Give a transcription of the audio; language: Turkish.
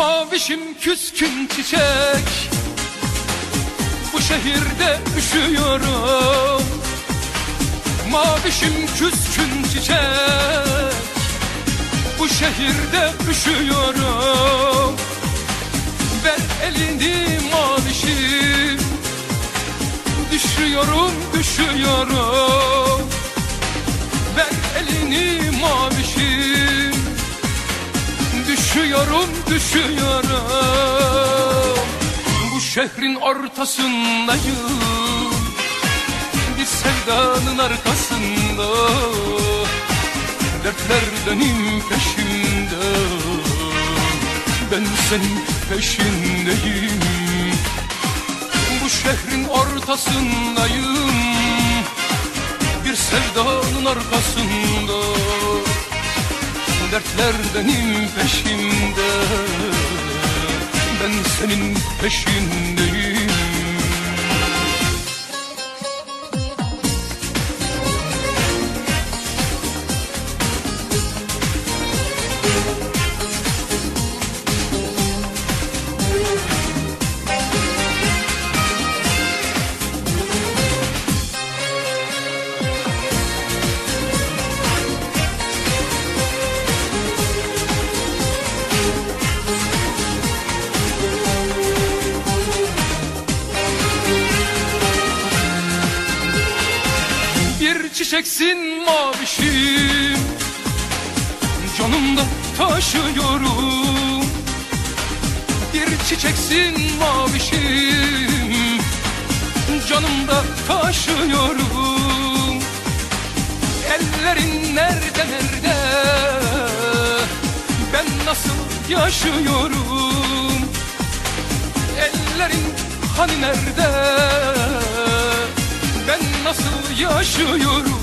Mavişim küskün çiçek. Bu şehirde üşüyorum. Mavişim küskün çiçek. Bu şehirde üşüyorum. Ver elini mavişim. Düşüyorum, düşüyorum Ver elini Düşüyorum, düşüyorum Bu şehrin ortasındayım. Bir sevdanın arkasında. Dertler benim peşimde. Ben senin peşindeyim. Bu şehrin ortasındayım. Bir sevdanın arkasında Dertler benim peşimde Ben senin peşindeyim çiçeksin mavişim. Canımda taşıyorum. Bir çiçeksin mavişim. Canımda taşıyorum. Ellerin nerede nerede? Ben nasıl yaşıyorum? Ellerin hani nerede nasıl yaşıyorum